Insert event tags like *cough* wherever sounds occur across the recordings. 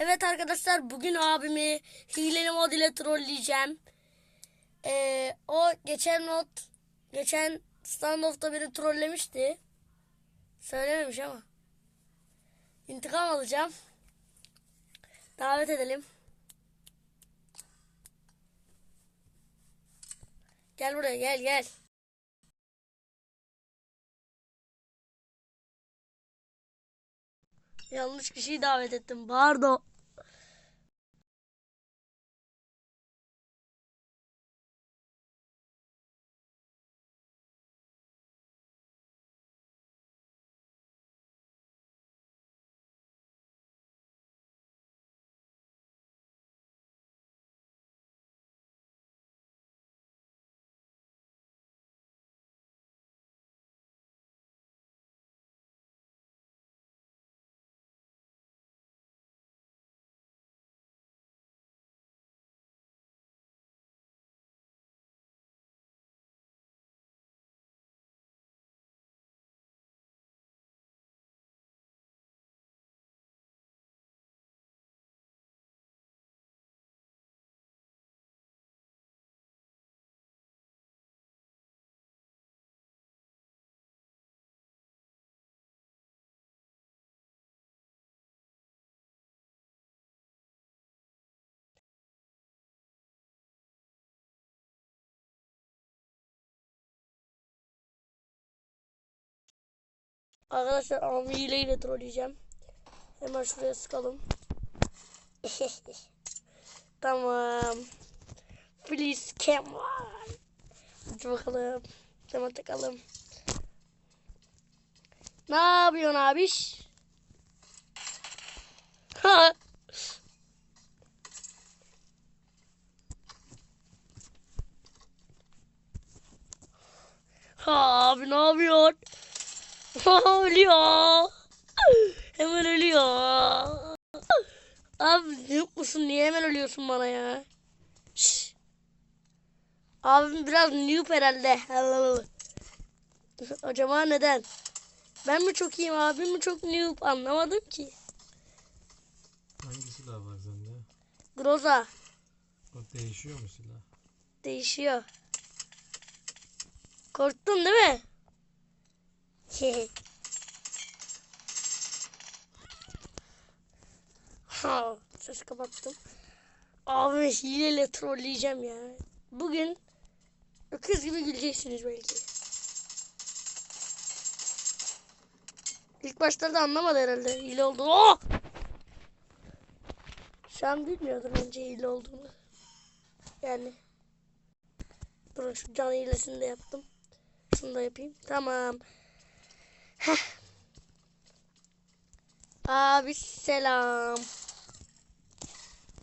Evet arkadaşlar bugün abimi hileli mod ile trolleyeceğim. Ee, o geçen mod, geçen standoff'ta beni trollemişti. Söylememiş ama. İntikam alacağım. Davet edelim. Gel buraya gel gel. Yanlış kişiyi davet ettim. Pardon. Arkadaşlar ama hileyle trolleyeceğim. Hemen şuraya sıkalım. *laughs* tamam. Please come on. Hadi bakalım. Hemen takalım. Ne yapıyorsun abiş? *laughs* Ha abi ne yapıyorsun? Ölüyor. Hemen ölüyor. Abi yok musun? Niye hemen ölüyorsun bana ya? Şş. Abim biraz noob herhalde. *laughs* Acaba neden? Ben mi çok iyiyim abim mi çok noob anlamadım ki. Hangi silah var sende? Groza O değişiyor mu silah? değişiyor. Korktun değil mi? *laughs* ha, ses kapattım. Abi hileyle trolleyeceğim ya. Bugün öküz gibi güleceksiniz belki. İlk başlarda anlamadı herhalde hile oldu. Oh! Şu an önce hile olduğunu. Yani. Durun şu can hilesini de yaptım. Şunu da yapayım. Tamam. Heh. Abi selam.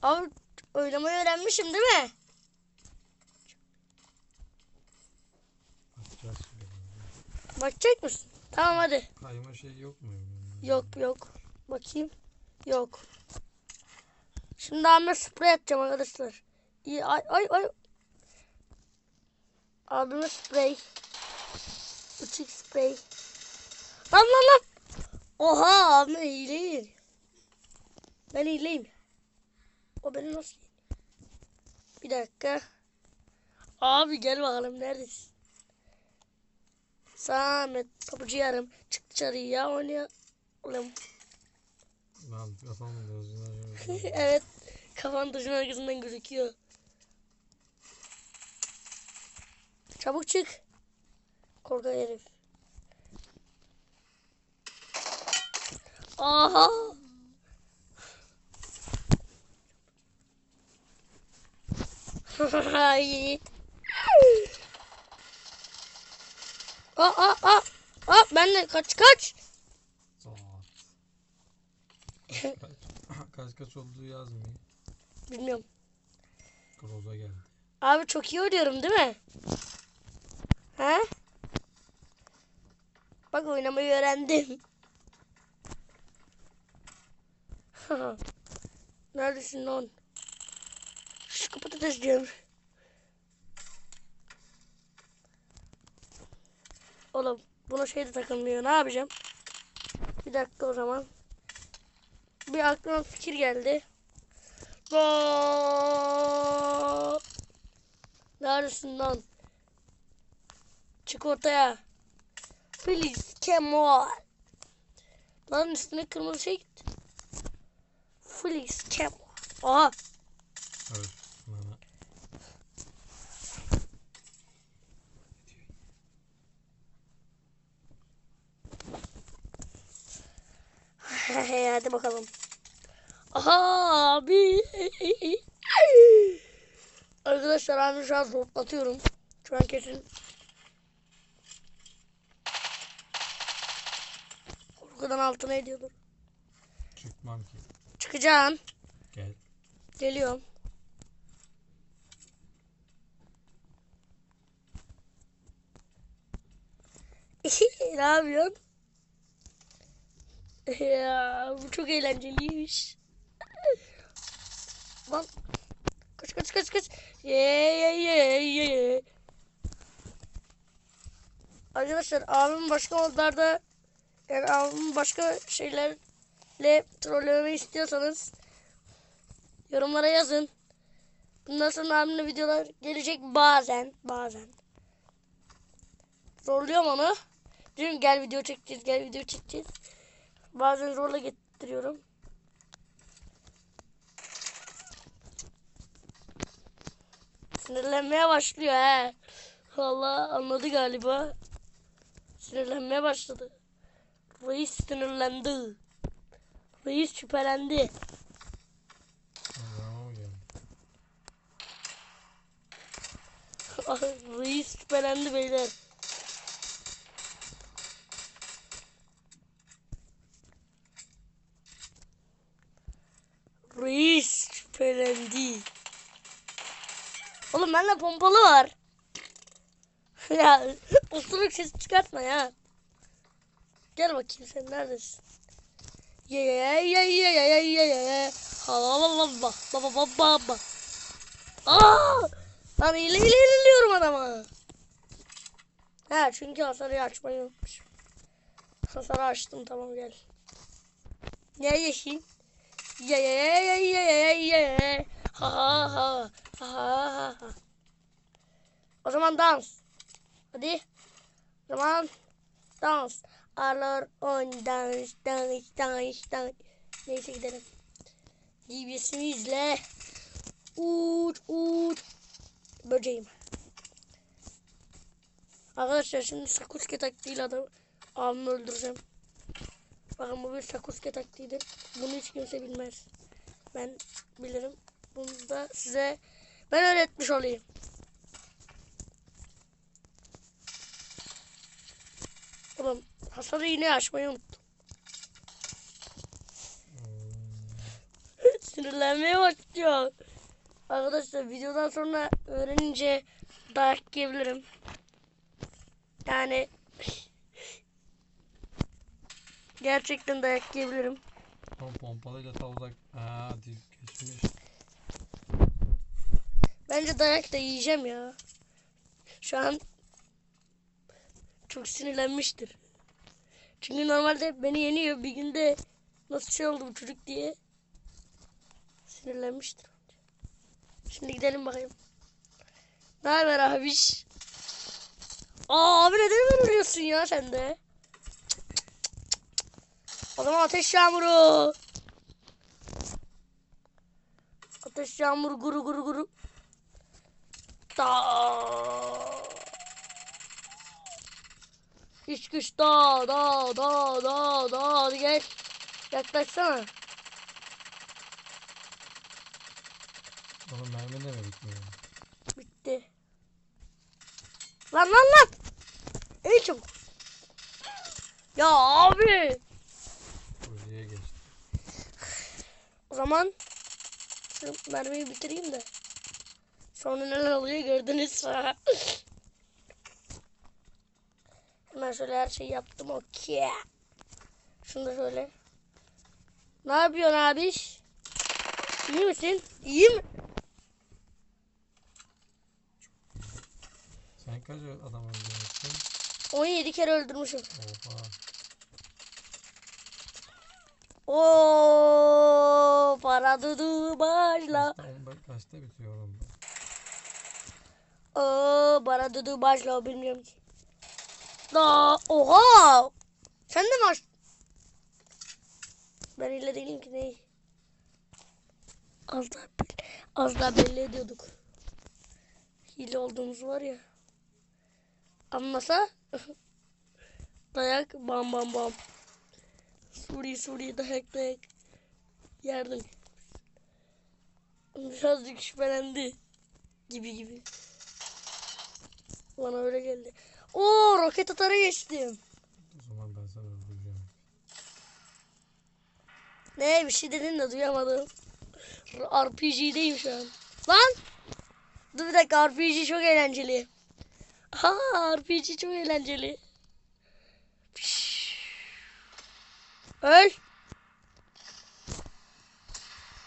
Abi oynamayı öğrenmişim değil mi? Bakacak mısın? Tamam hadi. Kayma şey yok mu? Yok yok. Bakayım. Yok. Şimdi Ahmet sprey atacağım arkadaşlar. İyi, ay ay ay. Abime sprey. Uçuk sprey. Lan lan lan. Oha abime hileyim. Ben hileyim. O beni nasıl? Bir dakika. Abi gel bakalım neredesin? Samet kapıcı yarım. Çık dışarıya oynayalım. Lan kafamın gözüne *laughs* evet. Kafan taşın arkasından gözüküyor. Çabuk çık. Korkak herif. Aha. Ay. Aa, aa, aa. Aa, ben de kaç kaç. Kaç, kaç kaç olduğu yazmıyor. Bilmiyorum. Groza geldi. Abi çok iyi oynuyorum değil mi? He? Bak oynamayı öğrendim. *laughs* Neredesin lan? Şu patates diyorum. Oğlum buna şey de takılmıyor. Ne yapacağım? Bir dakika o zaman. bir aklıma fikir geldi. Aa! Neredesin lan? Çık ortaya. Please come. Please come on. Aha. Evet. *laughs* Hadi bakalım. Aha abi. *laughs* Arkadaşlar abi şu an zorlatıyorum. Şu an kesin. Korkudan altına ediyordur. Çıkmam ki. Çıkacağım. Gel. Geliyorum. *laughs* ne yapıyorsun? *laughs* Ya bu çok eğlenceliymiş. *laughs* Lan kaç kaç kaç kaç. Ye ye ye ye. Arkadaşlar abim başka modlarda yani abim başka şeylerle trollememi istiyorsanız yorumlara yazın. Bundan sonra abimle videolar gelecek bazen bazen. Zorluyorum onu. Diyorum gel video çekeceğiz gel video çekeceğiz. Bazen zorla getiriyorum. Sinirlenmeye başlıyor he. Valla anladı galiba. Sinirlenmeye başladı. Reis sinirlendi. Reis şüphelendi. Reis *laughs* şüphelendi beyler. Reis şüphelendi. Oğlum bende pompalı var. *laughs* ya osuruk ses çıkartma ya. Gel bakayım sen neredesin? Ye ye ye ye ye ye ye ye. Halalalala. Baba baba baba. Aa! Lan ile ile ilerliyorum adama. He çünkü hasarı açmayı unutmuşum. Hasarı açtım tamam gel. Ye yeşil. Ye ye ye ye ye ye ye. Ha ha ha. Ha ha ha. O zaman dans. Hadi. O zaman dans. Alır on dans dans dans dans. Neyse gidelim. DBS'imi izle. Uç uç. Böceğim. Arkadaşlar şimdi Sakuske taktiğiyle adam abimi öldüreceğim. Bakın bu bir Sakuske taktiğidir. Bunu hiç kimse bilmez. Ben bilirim. Bunu da size ben öğretmiş olayım. Oğlum hasarı yine açmayı unuttum. *laughs* Sinirlenmeye başlıyor. Arkadaşlar videodan sonra öğrenince dayak yiyebilirim. Yani *laughs* gerçekten dayak yiyebilirim. Ama pompalıyla ta uzak. Aa geçmiş. Bence dayak da yiyeceğim ya. Şu an çok sinirlenmiştir. Çünkü normalde beni yeniyor. Bir günde nasıl şey oldu bu çocuk diye sinirlenmiştir. Şimdi gidelim bakayım. Ne haber abiş? Aa abi neden vuruyorsun ya sen de? O zaman ateş yağmuru. Ateş yağmuru guru guru guru. Da. İç güç da da da da da hadi gel. Yaklaşsana. Oğlum mermi de mi bitmiyor? Bitti. Lan lan lan. Ey çabuk. Ya abi. Buraya geçti. O zaman şu mermiyi bitireyim de. Sonra neler oluyor gördünüz. *laughs* Hemen şöyle her şeyi yaptım. Okey. Şunu da şöyle. Ne yapıyorsun abiş? İyi misin? İyi mi? Sen kaç adam öldürmüşsün? 17 kere öldürmüşüm. Oha. Oo para dudu başla. Kaçta, 15 kaçta bitiyor oğlum? Oo para dudu başla bilmiyorum ki. Da oha. Sen de mi aç? Ben öyle değilim ki ne? Az daha, az daha belli ediyorduk. Hile olduğumuz var ya. Anlasa *laughs* dayak bam bam bam. Suri Suri dayak dayak. Yardım. Birazcık şüphelendi. Gibi gibi. Bana öyle geldi. Oo roket atara geçtim. O zaman ben sana öldüreceğim. Ne bir şey dedin de duyamadım. RPG'deyim şu an. Lan! Dur bir dakika RPG çok eğlenceli. Ha RPG çok eğlenceli. Pişt. Öl.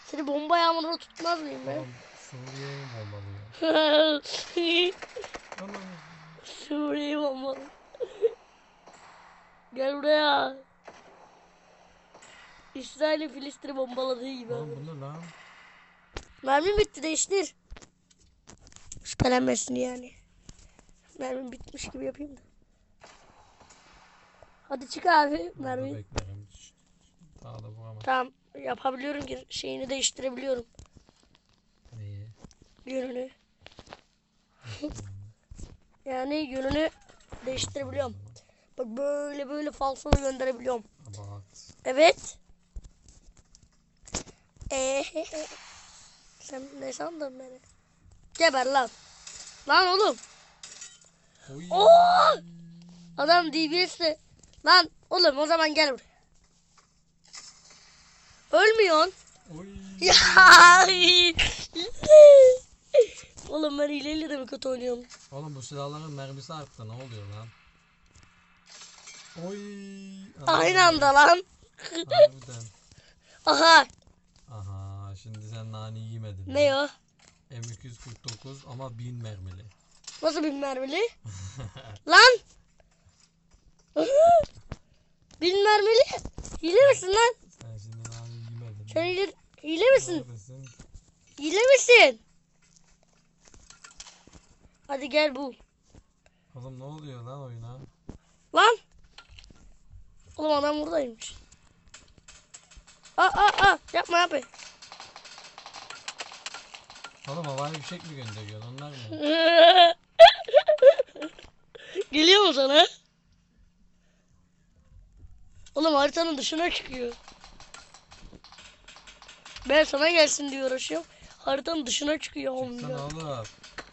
Seni bomba yağmuruna tutmaz mıyım ben? Mi bombalıyor? *laughs* Anam. Suriye bombalı. Gel buraya. İsrail'in Filistin'i bombaladığı gibi. Oğlum bu ne lan? Mermim bitti değiştir. Şüphelenmesin yani. Mermim bitmiş gibi yapayım da. Hadi çık abi mermi. Daha da vuramam. Tamam yapabiliyorum ki şeyini değiştirebiliyorum. Neyi? Yönünü. *laughs* yani yönünü değiştirebiliyorum. Bak böyle böyle falsonu gönderebiliyorum. Abat. Evet. Ee, *laughs* sen ne sandın beni? Geber lan. Lan oğlum. Oy. Oo! Adam DBS'de. Lan oğlum o zaman gel buraya. Ölmüyorsun. Oy. *laughs* Ya. *laughs* oğlum ben hileyle de mi kötü oynuyorum? Oğlum bu silahların mermisi arttı ne oluyor lan? Oy. Aynı anda lan. Harbiden. Aha. Şimdi sen nane yemedin. Ne o? M249 ama 1000 mermili. Nasıl bir mermili? *laughs* lan. *laughs* Bin mermili. Hile misin lan? Sen şimdi nane yemedin. Sen hile, hile misin? Neredesin? Hile misin? Hadi gel bul. Oğlum ne oluyor lan oyuna? Lan. Oğlum adam buradaymış. Aa aa aa yapma yapma. Oğlum havai fişek mi gönderiyor onlar mı? *laughs* Geliyor mu sana? Oğlum haritanın dışına çıkıyor. Ben sana gelsin diye uğraşıyorum. Haritanın dışına çıkıyor Çıksana ya. oğlum.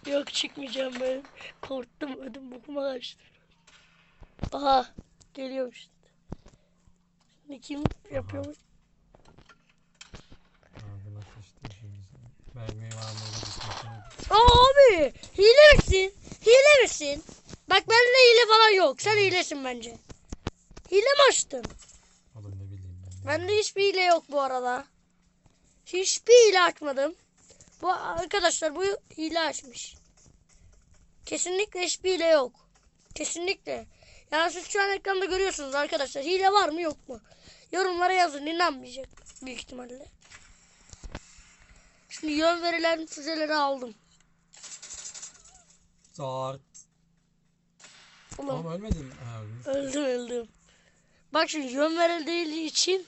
Yok çıkmayacağım ben. Korktum ödüm bokuma kaçtı. Aha geliyormuş. işte. Şimdi kim yapıyormuş? Ağzına sıçtı şimdi sen. Mermiyi var mı. Aa abi hile misin? Hile misin? Bak bende hile falan yok. Sen hilesin bence. Hile mi açtın? Oğlum ne bileyim ben. Bende hiçbir hile yok bu arada. Hiçbir hile açmadım. Bu arkadaşlar bu hile açmış. Kesinlikle hiçbir hile yok. Kesinlikle. Yani siz şu an ekranda görüyorsunuz arkadaşlar. Hile var mı yok mu? Yorumlara yazın. inanmayacak büyük ihtimalle. Şimdi yön verilen füzeleri aldım. Zart. Ulan Oğlum ölmedin? Ha öldüm öldüm. Bak şimdi yön verildiği için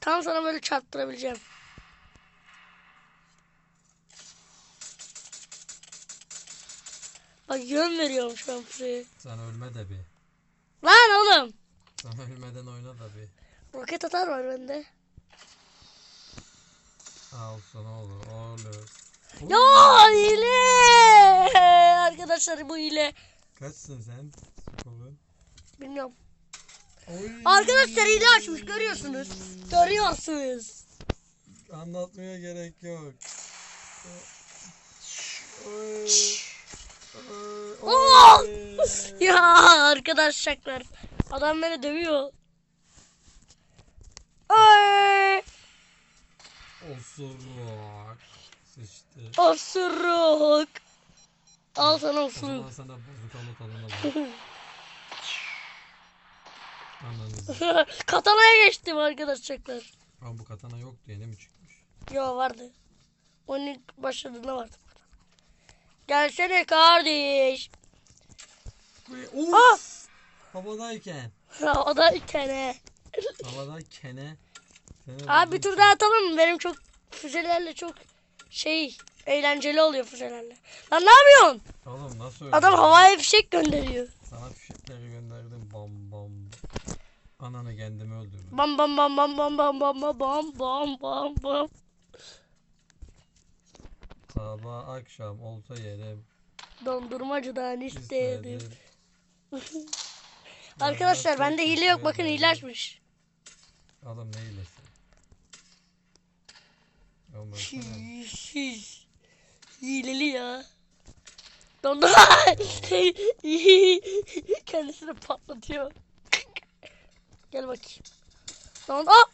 tam sana böyle çarptırabileceğim. Bak yön veriyorum şu an füzeye. Sen ölme de bir. Lan oğlum. Sen ölmeden oyna da bir. Roket atar var bende. Al sana olur. Olur. Ya hile. Arkadaşlar bu hile. Kaçsın sen? Skorun. Bilmiyorum. Oy. Arkadaşlar hile açmış görüyorsunuz. Görüyorsunuz. Anlatmaya gerek yok. Oy. Oy. Oy. Ya arkadaşlar. Adam beni dövüyor. Ay! Osuruk. Sıçtı. Osuruk. Al sana O osuruk. zaman sana bozuk alı tadına bak. *laughs* Ananızı. Katanaya geçtim arkadaşlar. Ama bu katana yoktu yeni mi çıkmış? Yo vardı. Onun ilk başladığında vardı. Gelsene kardeş. Of! Ah! Havadayken. o da ikene. Havadayken. Seni Abi bir tur daha atalım mı? Benim çok füzelerle çok şey eğlenceli oluyor füzelerle. Lan ne yapıyorsun? Oğlum nasıl öyle? Adam havaya fişek gönderiyor. Sana fişekleri gönderdim bam bam. Ananı kendimi öldürdüm. Bam bam bam bam bam bam bam bam bam bam bam bam. Sabah akşam olta yerim. Dondurmacıdan istedim. istedim. Arkadaşlar bende hile yok bakın hile açmış. Adam ne hilesi? Hileli ya. Dondur. *laughs* Kendisini patlatıyor. Gel bakayım. Don Aa!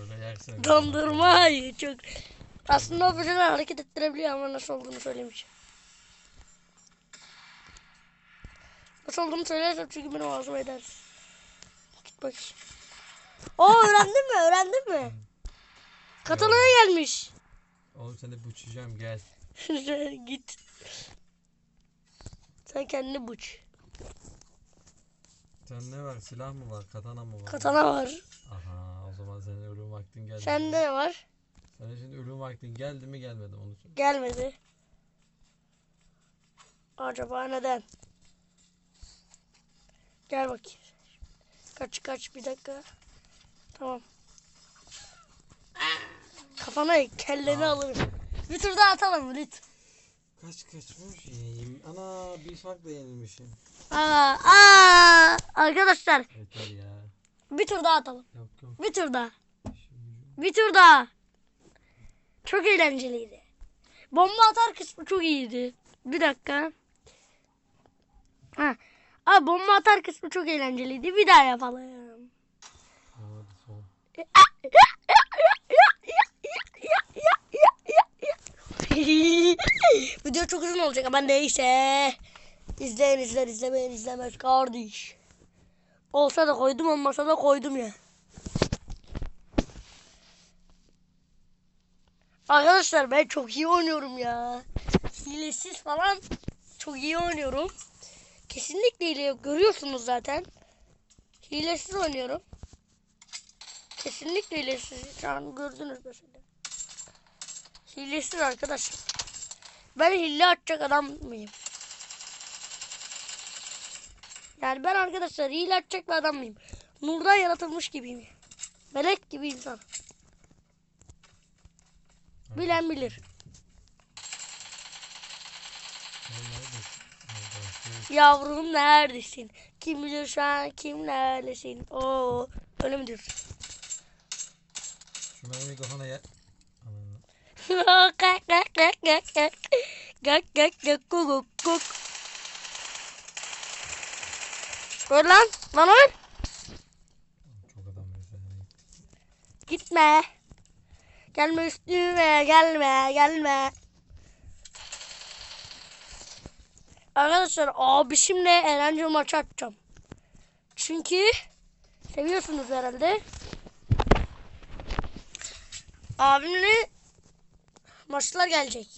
Öyle yersen. Dondurma çok. Aslında o füzeler hareket ettirebiliyor ama nasıl olduğunu söylemeyeceğim. Nasıl olduğunu söylersem çünkü benim ağzıma eder. Git bakayım. Oo öğrendin mi? Öğrendin mi? Katalaya gelmiş. Oğlum seni buçacağım gel. *laughs* Git. Sen kendini buç. Sen ne var? Silah mı var? Katana mı var? Katana var. Aha o zaman senin ölüm vaktin geldi. Sende ne var? Senin şimdi ölüm vaktin geldi mi gelmedi mi onu söyle. Gelmedi. Acaba neden? Gel bakayım. Kaç kaç bir dakika. Tamam. Kafana kelleni alırım. Bir tur daha atalım Rit. Kaç kaçmış yeneyim. Ana bir farkla yenilmişim. Aa, aa, arkadaşlar Yeter ya. bir tur daha atalım. Yok yok. Bir tur daha. Şimdi Bir tur daha. Çok eğlenceliydi. Bomba atar kısmı çok iyiydi. Bir dakika. Ha. Abi bomba atar kısmı çok eğlenceliydi. Bir daha yapalım. hadi son. *laughs* *laughs* Video çok uzun olacak ama neyse. İzleyen izler izlemeyen izlemez kardeş. Olsa da koydum olmasa da koydum ya. Arkadaşlar ben çok iyi oynuyorum ya. Hilesiz falan çok iyi oynuyorum. Kesinlikle hile yok. Görüyorsunuz zaten. Hilesiz oynuyorum. Kesinlikle hilesiz. Şu an gördünüz mesela. Hilesiz arkadaşlar. Ben hile atacak adam mıyım? Yani ben arkadaşlar hile atacak bir adam mıyım? Nurdan yaratılmış gibiyim. Melek gibi insan. Bilen bilir. Yavrum neredesin? Kim bilir şu an kim neredesin? Oo, öyle mi diyorsun? Şu benim mikrofona gel. Gak gak gak gak gak. Gak gak gak kuk kuk. Öl lan. Lan öl. Gitme. Gelme üstüme gelme gelme. Arkadaşlar abişimle eğlenceli maç atacağım. Çünkü seviyorsunuz herhalde. Abimle maçlar gelecek.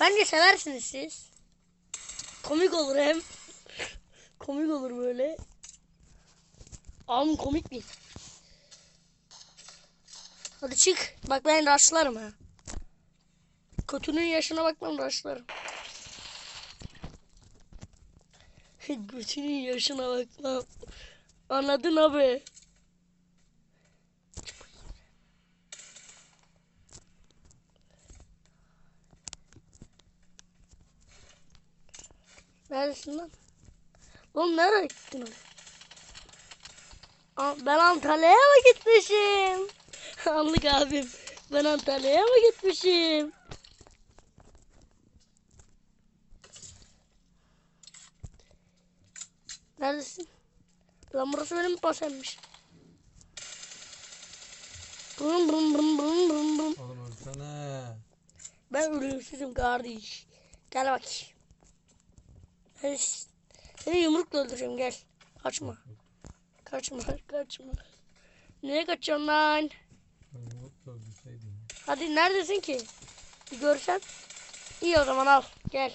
Bence seversiniz siz. Komik olur hem. *laughs* Komik olur böyle. Am komik mi? Hadi çık. Bak ben raşlarım ha. Kötünün yaşına bakmam raşlarım. Götünün *laughs* yaşına bakmam. Anladın abi. Neredesin lan? Oğlum nereye gittin? Aa, Ben Antalya'ya mı gitmişim? *laughs* Anlık abim. Ben Antalya'ya mı gitmişim? Neredesin? Lan burası benim pasemmiş. Brum brum brum brum brum brum. Oğlum ölsene. Ben ölümsüzüm kardeş. Gel bak. Hadi. Seni yumrukla öldüreceğim gel. Kaçma. Kaçma kaçma. Niye kaçıyorsun lan? Mutlu öldürseydin. Hadi neredesin ki? Bir görsen. İyi o zaman al. Gel.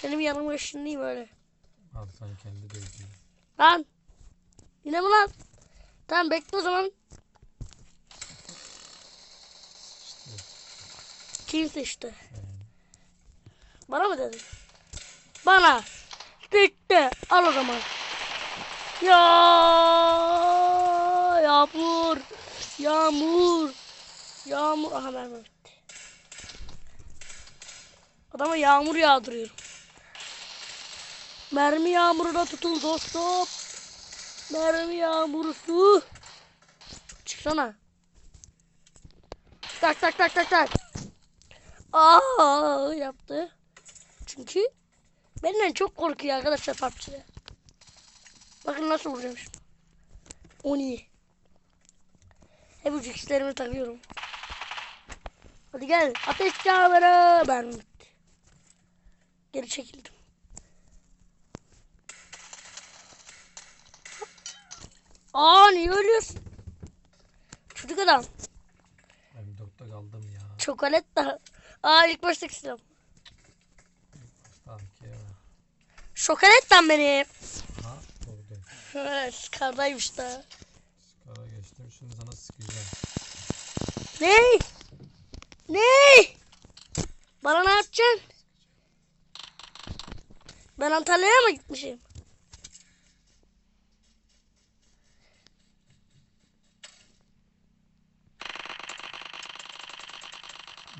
Senin yanıma ışınlayayım öyle. Al sen kendi de öldür. Lan. Yine mi lan? Tamam bekle o zaman. Kimse işte. Bana mı dedin? Bana. Bitti. Al o zaman. Ya yağmur. Yağmur. Yağmur. Aha mermi bitti. Adama yağmur yağdırıyorum. Mermi yağmuruna tutul dostum. Mermi yağmuru su. Çıksana. Tak tak tak tak tak. Aa yaptı. Çünkü benden çok korkuyor arkadaşlar PUBG'de. Bakın nasıl vuracağım şimdi. O niye? Hep ucu ikislerimi takıyorum. Hadi gel. Ateş çağları. Ben. Geri çekildim. Aa niye ölüyorsun? Çocuk adam. Ben dokta kaldım ya. Çokolat da. Aa ilk baştaki silah. Sanki ya. Şokolattan benim. Ha orada. Evet, Skardaymış da. Skara geçtim şimdi sana sıkacağım. Ne? Ne? Bana ne yapacaksın? Ben Antalya'ya mı gitmişim?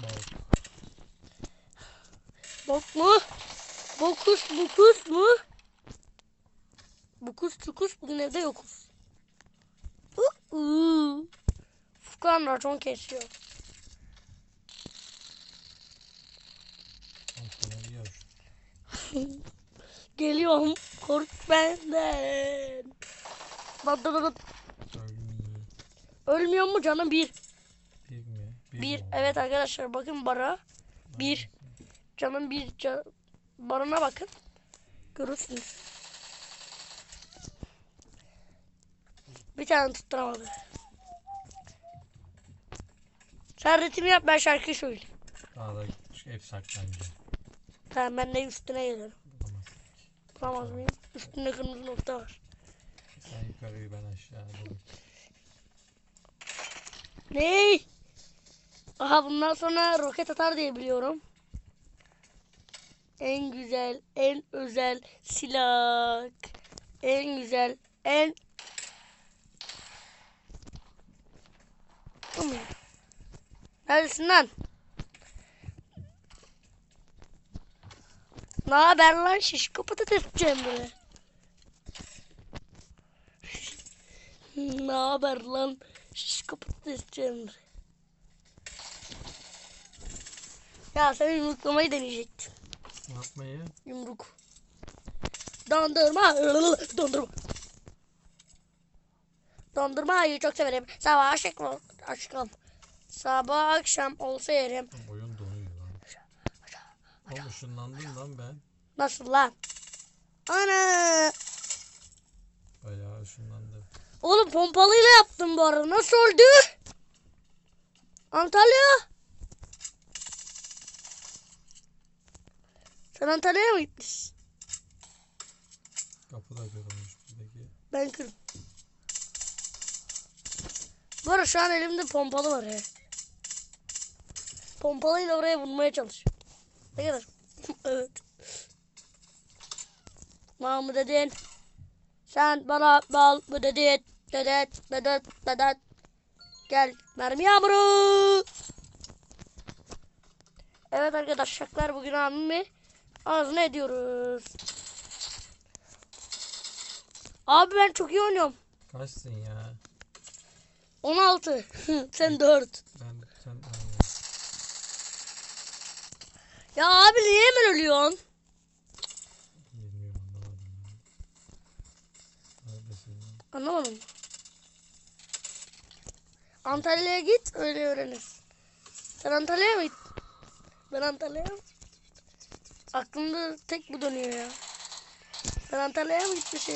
Bak. Bok mu? Bokus bukus mu? Bukus çukus bugün evde yokuz. Uh, uh. Furkan racon kesiyor. *laughs* Geliyorum kork benden. Dur. Ölmüyor. Mu canım bir. Bir mi? Bir oldu? evet arkadaşlar bakın bara. Bir. Canım bir can, barına bakın. Görürsünüz. Bir tane tutturamadı. Sen ritim yap ben şarkı söyleyeyim. Daha da hep saklanacak. Tamam ben de üstüne gelirim. Bulamaz. Bulamaz mıyım? Üstünde kırmızı nokta var. Sen yukarıyı ben aşağı doğru. Ney? Aha bundan sonra roket atar diye biliyorum. En güzel, en özel silah. En güzel, en... Neredesin lan? Ne haber lan şişko patates Cemre? ne haber lan şişko patates Cemre? Ya sen yumruklamayı deneyecektin. Ne yapmayı? Yumruk. Dondurma. Dondurma. Dondurmayı çok severim. Sabah akşam. Aşkım. Sabah akşam olsa yerim. Oyun donuyor lan. Oğlum ışınlandım lan ben. Nasıl lan? Ana. Bayağı ışınlandım. Oğlum pompalıyla yaptım bu arada. Nasıl oldu? Antalya. Sen Antalya'ya mı gitmişsin? Kapı da kırılmış buradaki. Ben kırdım. Bu arada şu an elimde pompalı var he. Pompalıyla oraya vurmaya çalışıyorum. Ne kadar? *laughs* evet. Bana mı dedin? Sen bana bal mı dedin? Dedet, dedet, dedet. Gel mermi yağmuru. Evet arkadaşlar bugün abimi ağzına ediyoruz. Abi ben çok iyi oynuyorum. Kaçsın ya? 16. *laughs* Sen 4. Ben sen. Ya abi niye hemen ölüyorsun? Bilmiyorum anlamadım ya. Neredesin ya? Anlamadım. Antalya'ya git öyle öğrenirsin. Sen Antalya'ya mı gittin? Ben Antalya'ya mı? Aklımda tek bu dönüyor ya. Ben Antalya'ya mı gitmişim?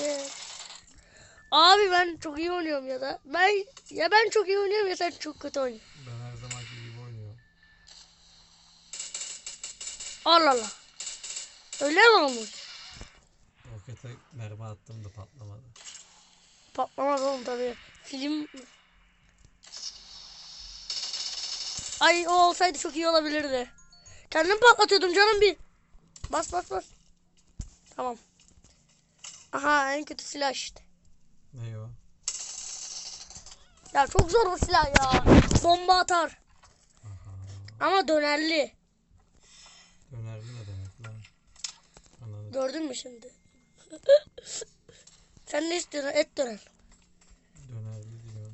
Abi ben çok iyi oynuyorum ya da. Ben ya ben çok iyi oynuyorum ya sen çok kötü oynuyorsun. Ben her zamanki gibi oynuyorum. Allah Allah. Öyle mi olmuş? Rokete mermi attım da patlamadı. Patlamaz oğlum tabii. Film... Ay o olsaydı çok iyi olabilirdi. Kendim patlatıyordum canım bir. Bas bas bas. Tamam. Aha en kötü silah işte. Ne o? Ya çok zor bu silah ya. Bomba atar. Ama dönerli. Dönerli ne demek lan? Ananı Gördün mü şimdi? *laughs* Sen ne istiyorsun? Et döner. dönerli diyor.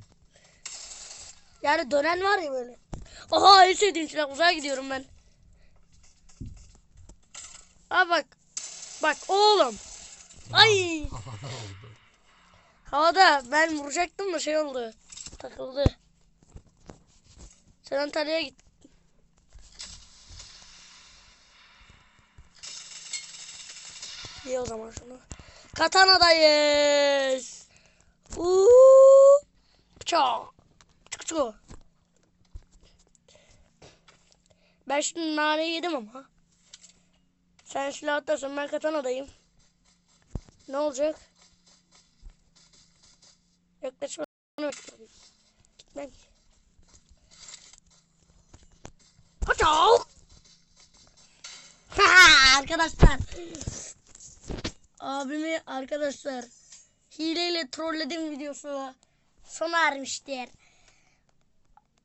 Yani dönen var ya böyle. Aha en sevdiğim silah. Uzağa gidiyorum ben. Aa bak. Bak oğlum. Ay. *laughs* Havada ben vuracaktım da şey oldu. Takıldı. Sen Antalya'ya git. İyi o zaman şunu. Katana'dayız. Uuu. Çağ. Çık çık. Ben şimdi naneyi yedim ama. Sen silah atarsın ben katanadayım. Ne olacak? Yaklaşma. Gitmem. Ha, arkadaşlar. Abimi arkadaşlar hileyle trolledim videosu sona ermiştir.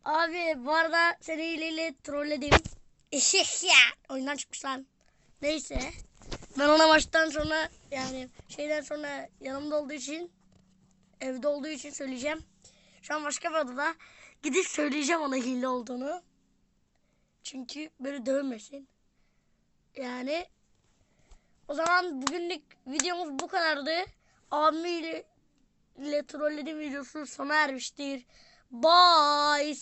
Abi bu arada seni hileyle trolledim. *laughs* Oyundan çıkmış lan. Neyse. Ben ona maçtan sonra yani şeyden sonra yanımda olduğu için evde olduğu için söyleyeceğim. Şu an başka bir odada gidip söyleyeceğim ona hile olduğunu. Çünkü böyle dövmesin. Yani o zaman bugünlük videomuz bu kadardı. Abimiyle ile trollediğim videosu sona ermiştir. Bye.